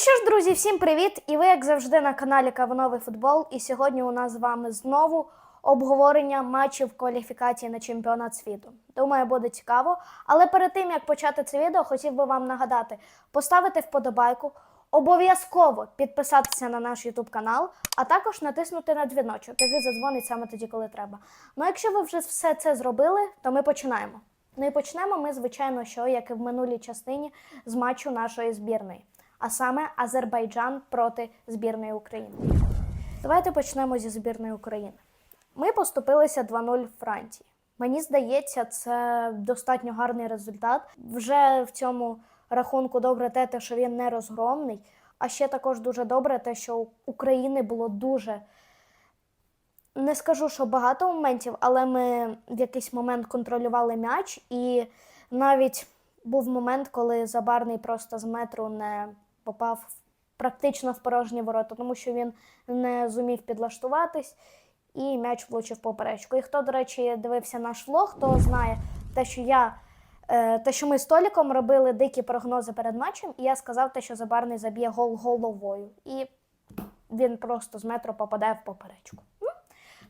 що ж, друзі, всім привіт! І ви, як завжди, на каналі Кавуновий футбол. І сьогодні у нас з вами знову обговорення матчів кваліфікації на чемпіонат світу. Думаю, буде цікаво. Але перед тим як почати це відео, хотів би вам нагадати поставити вподобайку, обов'язково підписатися на наш YouTube канал, а також натиснути на дзвіночок, який задзвонить саме тоді, коли треба. Ну, якщо ви вже все це зробили, то ми починаємо. Ну і почнемо ми, звичайно, що як і в минулій частині з матчу нашої збірної, а саме Азербайджан проти збірної України. Давайте почнемо зі збірної України. Ми поступилися 2-0 Франції. Мені здається, це достатньо гарний результат. Вже в цьому рахунку добре те, що він не розгромний. А ще також дуже добре те, що України було дуже не скажу, що багато моментів, але ми в якийсь момент контролювали м'яч, і навіть був момент, коли Забарний просто з метру не попав практично в порожні ворота, тому що він не зумів підлаштуватись, і м'яч влучив поперечку. І хто, до речі, дивився наш влог, то знає те, що я. е, Те, що ми з Толіком робили дикі прогнози перед матчем, і я сказав те, що Забарний заб'є гол головою. І він просто з метру попадає в поперечку.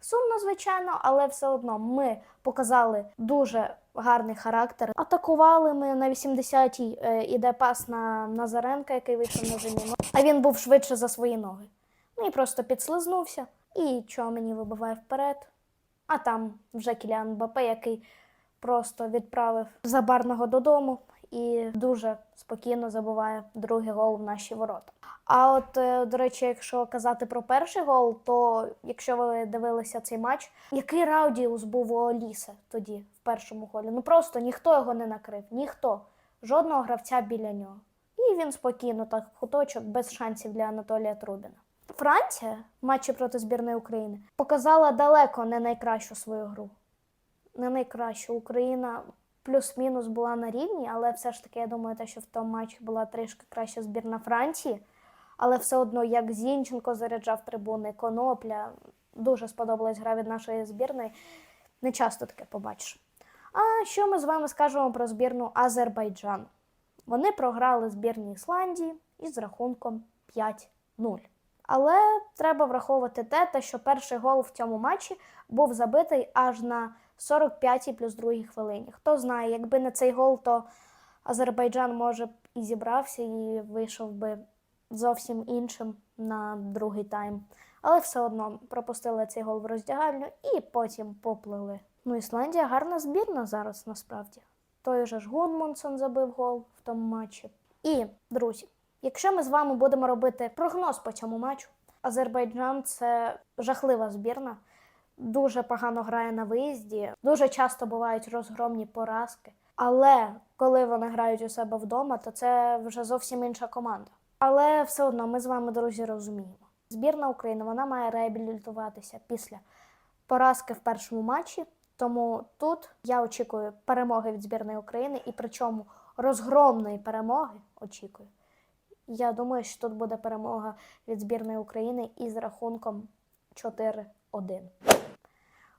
Сумно, звичайно, але все одно ми показали дуже гарний характер. Атакували ми на 80-й е, іде пас на Назаренка, який вийшов на заміну. А він був швидше за свої ноги. Ну і просто підслизнувся. І чого мені вибиває вперед? А там вже Кіліан Бапе, який просто відправив забарного додому і дуже спокійно забуває другий гол в наші ворота. А от, е, до речі, якщо казати про перший гол, то якщо ви дивилися цей матч, який раудіус був у Олісе тоді, в першому голі? Ну просто ніхто його не накрив, ніхто, жодного гравця біля нього. І він спокійно так в куточок, без шансів для Анатолія Трубіна. Франція в матчі проти збірної України показала далеко не найкращу свою гру. Не найкращу. Україна плюс-мінус була на рівні, але все ж таки я думаю, те, що в тому матчі була трішки краща збірна Франції. Але все одно, як Зінченко заряджав трибуни, Конопля, дуже сподобалась гра від нашої збірної. Не часто таке побачиш. А що ми з вами скажемо про збірну Азербайджан? Вони програли збірній Ісландії із рахунком 5-0. Але треба враховувати те, те, що перший гол в цьому матчі був забитий аж на 45-й плюс другій хвилині. Хто знає, якби не цей гол, то Азербайджан може б і зібрався, і вийшов би зовсім іншим на другий тайм. Але все одно пропустили цей гол в роздягальню і потім поплили. Ну, Ісландія гарна збірна зараз насправді. Той же ж Гудмунсон забив гол в тому матчі. І, друзі, якщо ми з вами будемо робити прогноз по цьому матчу, Азербайджан це жахлива збірна, дуже погано грає на виїзді, дуже часто бувають розгромні поразки. Але коли вони грають у себе вдома, то це вже зовсім інша команда. Але все одно ми з вами, друзі, розуміємо. Збірна України вона має реабілітуватися після поразки в першому матчі. Тому тут я очікую перемоги від збірної України і причому розгромної перемоги очікую. Я думаю, що тут буде перемога від збірної України із рахунком 4-1.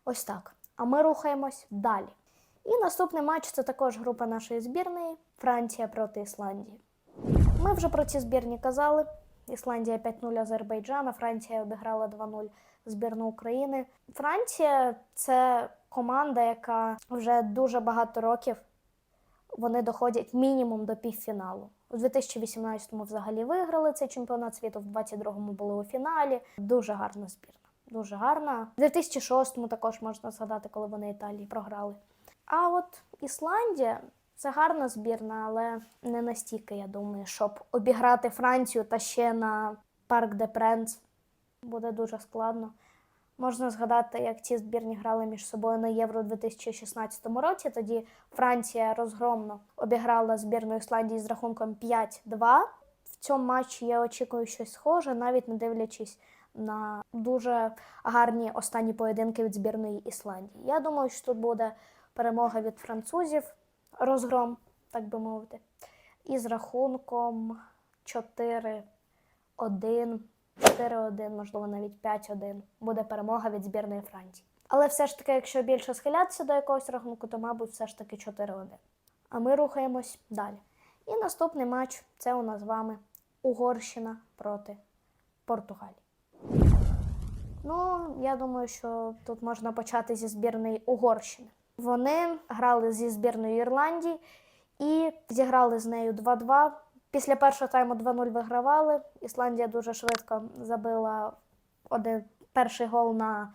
Ось так. А ми рухаємось далі. І наступний матч це також група нашої збірної Франція проти Ісландії. Ми вже про ці збірні казали. Ісландія 5-0 Азербайджана, Франція обіграла 2-0 збірну України. Франція це команда, яка вже дуже багато років вони доходять мінімум до півфіналу. У 2018-му взагалі виграли цей чемпіонат світу, в 22-му були у фіналі. Дуже гарна збірна. Дуже гарна. В 2006-му також можна згадати, коли вони Італії програли. А от Ісландія це гарна збірна, але не настільки, я думаю, щоб обіграти Францію та ще на Парк де Пренс буде дуже складно. Можна згадати, як ці збірні грали між собою на Євро 2016 році. Тоді Франція розгромно обіграла збірну Ісландії з рахунком 5-2. В цьому матчі я очікую щось схоже, навіть не дивлячись на дуже гарні останні поєдинки від збірної Ісландії. Я думаю, що тут буде перемога від французів, розгром, так би мовити, із рахунком 4-1. 4-1, можливо, навіть 5-1 буде перемога від збірної Франції. Але все ж таки, якщо більше схилятися до якогось рахунку, то, мабуть, все ж таки 4-1. А ми рухаємось далі. І наступний матч це у нас з вами Угорщина проти Португалії. Ну, я думаю, що тут можна почати зі збірної Угорщини. Вони грали зі збірною Ірландії і зіграли з нею 2-2. Після першого тайму 2-0 вигравали. Ісландія дуже швидко забила один перший гол на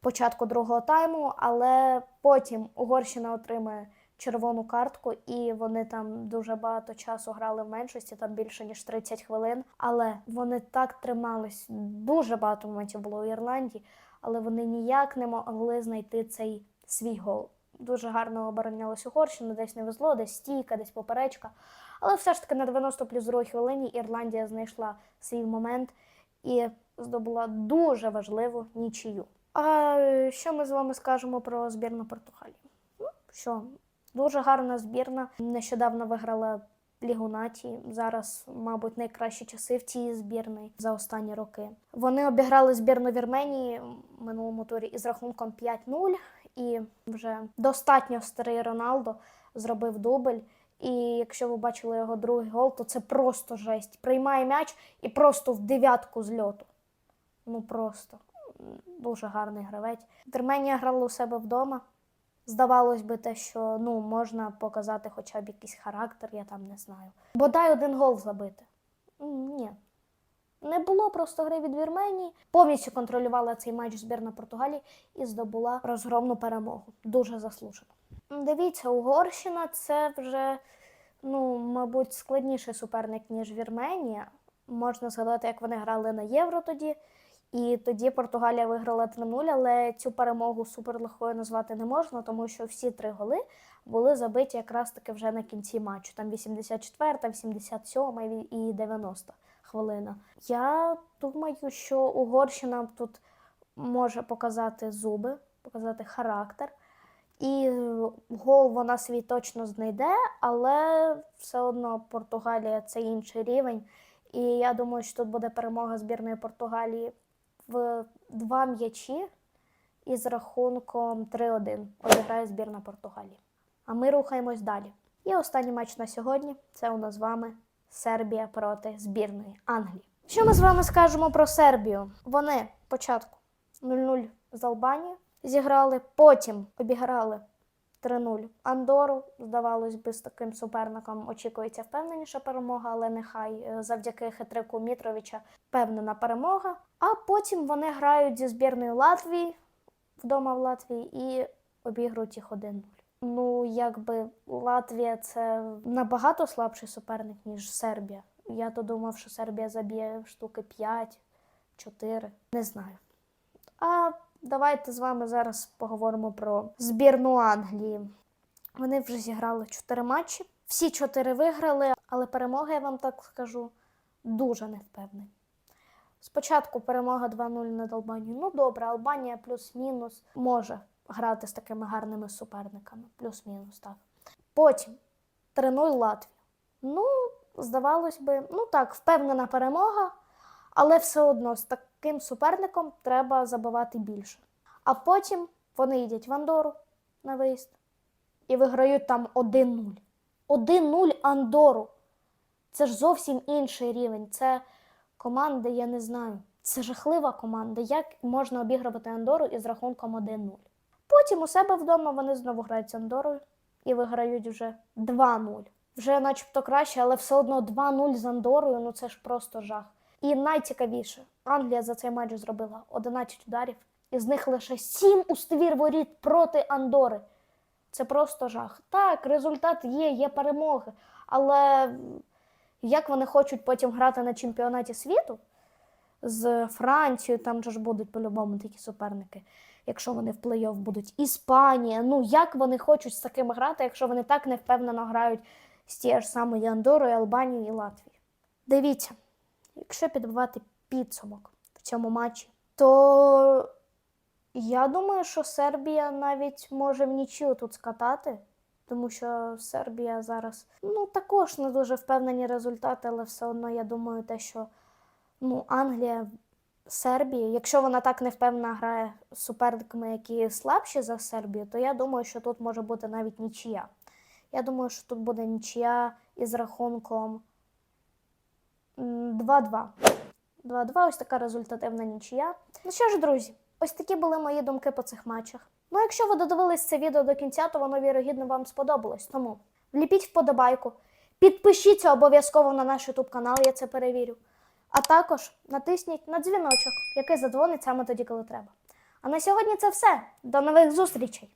початку другого тайму, але потім Угорщина отримує червону картку, і вони там дуже багато часу грали в меншості, там більше ніж 30 хвилин. Але вони так тримались. Дуже багато моментів було у Ірландії, але вони ніяк не могли знайти цей свій гол. Дуже гарно оборонялась Угорщина, десь не везло, десь стійка, десь поперечка. Але все ж таки на 90 плюс другій хвилині Ірландія знайшла свій момент і здобула дуже важливу нічию. А е, що ми з вами скажемо про збірну Португалії? Ну, що дуже гарна збірна. Нещодавно виграла Лігу Націй. Зараз, мабуть, найкращі часи в цій збірної за останні роки. Вони обіграли збірну Вірменії в минулому турі із рахунком 5-0. І вже достатньо старий Роналдо зробив дубль. І якщо ви бачили його другий гол, то це просто жесть. Приймає м'яч і просто в дев'ятку з льоту. Ну просто дуже гарний гравець. Вірменія грала у себе вдома. Здавалось би, те, що ну, можна показати хоча б якийсь характер, я там не знаю. Бодай один гол забити. Ні. Не було просто гри від Вірменії. Повністю контролювала цей матч збірна Португалії і здобула розгромну перемогу. Дуже заслужено. Дивіться, Угорщина це вже, ну, мабуть, складніший суперник, ніж Вірменія. Можна згадати, як вони грали на євро тоді. І тоді Португалія виграла 3-0, але цю перемогу суперлегкою назвати не можна, тому що всі три голи були забиті якраз таки вже на кінці матчу. Там 84, 87 і 90 хвилина. Я думаю, що Угорщина тут може показати зуби, показати характер. І гол вона свій точно знайде, але все одно Португалія це інший рівень. І я думаю, що тут буде перемога збірної Португалії в два м'ячі із рахунком 3-1 обіграє збірна Португалії. А ми рухаємось далі. І останній матч на сьогодні це у нас з вами Сербія проти збірної Англії. Що ми з вами скажемо про Сербію? Вони спочатку 0-0 з Албанією зіграли, потім обіграли 3-0 Андору. Здавалось би, з таким суперником очікується впевненіша перемога, але нехай е, завдяки хитрику Мітровича впевнена перемога. А потім вони грають зі збірною Латвії вдома в Латвії і обігрують їх 1-0. Ну, якби Латвія це набагато слабший суперник, ніж Сербія. Я то думав, що Сербія заб'є штуки 5, 4, не знаю. А давайте з вами зараз поговоримо про збірну Англії. Вони вже зіграли 4 матчі. Всі 4 виграли, але перемога, я вам так скажу, дуже невпевнена. Спочатку перемога 2-0 над Албанією. Ну добре, Албанія плюс-мінус може грати з такими гарними суперниками. Плюс-мінус, так. Потім 3-0 Латвія. Ну, здавалось би, ну так, впевнена перемога, але все одно з таким суперником треба забивати більше. А потім вони їдять в Андору на виїзд і виграють там 1-0. 1-0 Андору. Це ж зовсім інший рівень. Це команди, я не знаю. Це жахлива команда. Як можна обігрувати Андору із рахунком 1-0? Потім у себе вдома вони знову грають з Андорою і виграють вже 2-0. Вже начебто краще, але все одно 2-0 з Андорою ну це ж просто жах. І найцікавіше, Англія за цей матч зробила 11 ударів, із них лише 7 у ствір воріт проти Андори. Це просто жах. Так, результат є, є перемоги. Але як вони хочуть потім грати на чемпіонаті світу з Францією, там же ж будуть по-любому такі суперники, якщо вони в плей-офф будуть Іспанія. Ну як вони хочуть з такими грати, якщо вони так невпевнено грають з тією ж самою Андорою, Албанією і Латвією? Дивіться, якщо підбивати підсумок в цьому матчі, то я думаю, що Сербія навіть може в нічию тут скатати, тому що Сербія зараз ну також не дуже впевнені результати, але все одно я думаю, те, що ну, Англія, Сербія, якщо вона так не впевнена грає з суперниками, які слабші за Сербію, то я думаю, що тут може бути навіть нічия. Я думаю, що тут буде нічия із рахунком 2-2. 2-2, ось така результативна нічия. Ну що ж, друзі, ось такі були мої думки по цих матчах. Ну, якщо ви додивились це відео до кінця, то воно вірогідно вам сподобалось. Тому вліпіть вподобайку, підпишіться обов'язково на наш YouTube канал, я це перевірю. А також натисніть на дзвіночок, який задзвонить саме тоді, коли треба. А на сьогодні це все. До нових зустрічей!